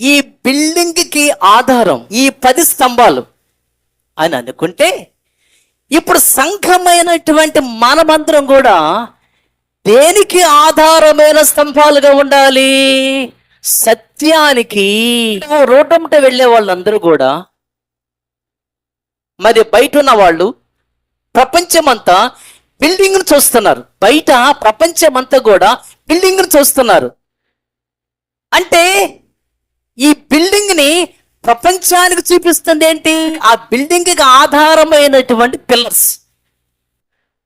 ఈ బిల్డింగ్కి ఆధారం ఈ పది స్తంభాలు అని అనుకుంటే ఇప్పుడు సంఘమైనటువంటి మనమందరం కూడా దేనికి ఆధారమైన స్తంభాలుగా ఉండాలి? సత్యానికి. రోడ్డమ్మట వెళ్ళే వాళ్ళందరూ కూడా మరి బయట ఉన్న వాళ్ళు ప్రపంచమంతా బిల్డింగ్ను చూస్తున్నారు. బయట ప్రపంచమంతా కూడా బిల్డింగ్ను చూస్తున్నారు. అంటే బిల్డింగ్ని ప్రపంచానికి చూపిస్తుంది ఏంటి ఆ బిల్డింగ్కి ఆధారమైనటువంటి పిల్లర్స్.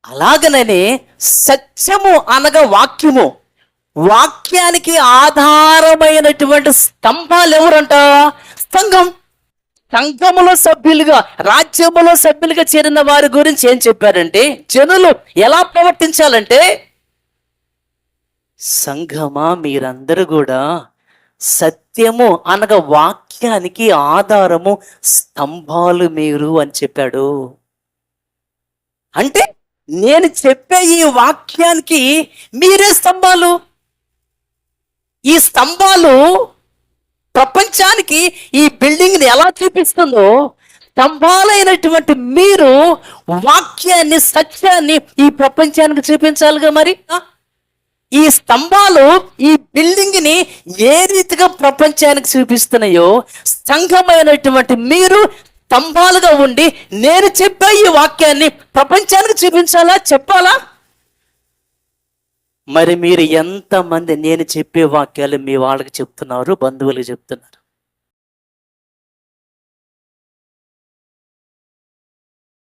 అలాగననే సత్యము అనగా వాక్యము. వాక్యానికి ఆధారమైనటువంటి స్తంభాలు ఎవరంట సంఘం. సంఘములో సభ్యులుగా రాజ్యములో సభ్యులుగా చేరిన వారి గురించి ఏం చెప్పారంటే జనులు ఎలా ప్రవర్తించాలంటే సంఘమా మీరందరూ కూడా సత్యము అనగా వాక్యానికి ఆధారము స్తంభాలు మీరు అని చెప్పాడు. అంటే నేను చెప్పే ఈ వాక్యానికి మీరే స్తంభాలు. ఈ స్తంభాలు ప్రపంచానికి ఈ బిల్డింగ్ని ఎలా చూపిస్తుందో స్తంభాలైనటువంటి మీరు వాక్యాన్ని సత్యాన్ని ఈ ప్రపంచానికి చూపించాలిగా మరి? ఈ స్తంభాలు ఈ బిల్డింగ్ని ఏ రీతిగా ప్రపంచానికి చూపిస్తున్నాయో సంఘమైనటువంటి మీరు స్తంభాలుగా ఉండి నేను చెప్పే ఈ వాక్యాన్ని ప్రపంచానికి చూపించాలా చెప్పాలా? మరి మీరు ఎంతమంది నేను చెప్పే వాక్యాలు మీ వాళ్ళకి చెప్తున్నారు బంధువులకు చెప్తున్నారు?